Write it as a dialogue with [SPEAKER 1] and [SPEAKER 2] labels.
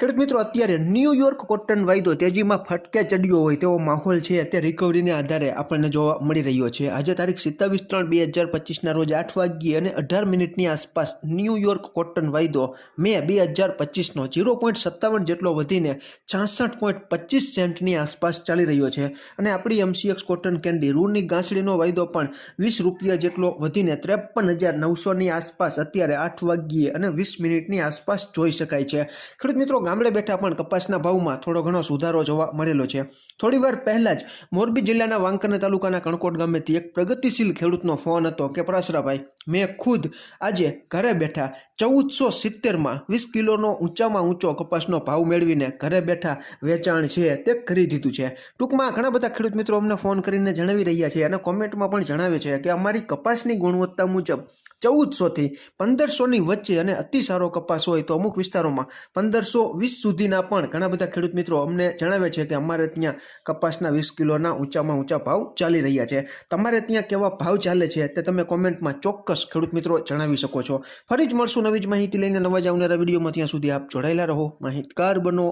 [SPEAKER 1] ખેડૂત મિત્રો, અત્યારે ન્યૂયોર્ક કોટન વાયદો તેજીમાં ફટકે ચડ્યો હોય તેવો માહોલ છે. અત્યારે રિકવરીને આધારે આપણને જોવા મળી રહ્યો છે. આજે તારીખ સિત્તાવીસ ત્રણ બે હજાર પચીસના રોજ આઠ વાગ્યે અને અઢાર મિનિટની આસપાસ ન્યૂયોર્ક કોટન વાયદો મે બે હજાર પચીસનો ઝીરો પોઈન્ટ સત્તાવન જેટલો વધીને છાસઠ પોઈન્ટ પચીસ સેન્ટની આસપાસ ચાલી રહ્યો છે. અને આપણી એમસીએક્સ કોટન કેન્ડી રૂની ગાંસડીનો વાયદો પણ વીસ રૂપિયા જેટલો વધીને ત્રેપન હજાર નવસોની આસપાસ અત્યારે આઠ વાગ્યે અને વીસ મિનિટની આસપાસ જોઈ શકાય છે. ખેડૂત મિત્રો ગામડે બેઠા પણ કપાસના ભાવમાં થોડો ઘણો સુધારો જોવા મળેલો છે. થોડીવાર પહેલાં જ મોરબી જિલ્લાના વાંકાનેર તાલુકાના કણકોટ ગામેથી એક પ્રગતિશીલ ખેડૂતનો ફોન હતો કે પરાસરાભાઈ મેં ખુદ આજે ઘરે બેઠા ચૌદસો સિત્તેરમાં વીસ કિલોનો ઊંચામાં ઊંચો કપાસનો ભાવ મેળવીને ઘરે બેઠા વેચાણ છે તે કરી દીધું છે. ટૂંકમાં ઘણા બધા ખેડૂત મિત્રો અમને ફોન કરીને જણાવી રહ્યા છે અને કોમેન્ટમાં પણ જણાવે છે કે અમારી કપાસની ગુણવત્તા મુજબ ચૌદસોથી પંદરસોની વચ્ચે અને અતિ સારો કપાસ હોય તો અમુક વિસ્તારોમાં પંદરસો વીસ સુધીના પણ ઘણા બધા ખેડૂત મિત્રો અમને જણાવે છે કે અમારે ત્યાં કપાસના વીસ કિલોના ઊંચામાં ઊંચા ભાવ ચાલી રહ્યા છે. તમારે ત્યાં કેવા ભાવ ચાલે છે તે તમે કોમેન્ટમાં ચોક્કસ ખેડૂત મિત્રો જણાવી શકો છો. ફરી જ મળશું નવી જ માહિતી લઈને નવા જ વિડીયોમાં. ત્યાં સુધી આપ જોડાયેલા રહો. માહિતગાર બનો.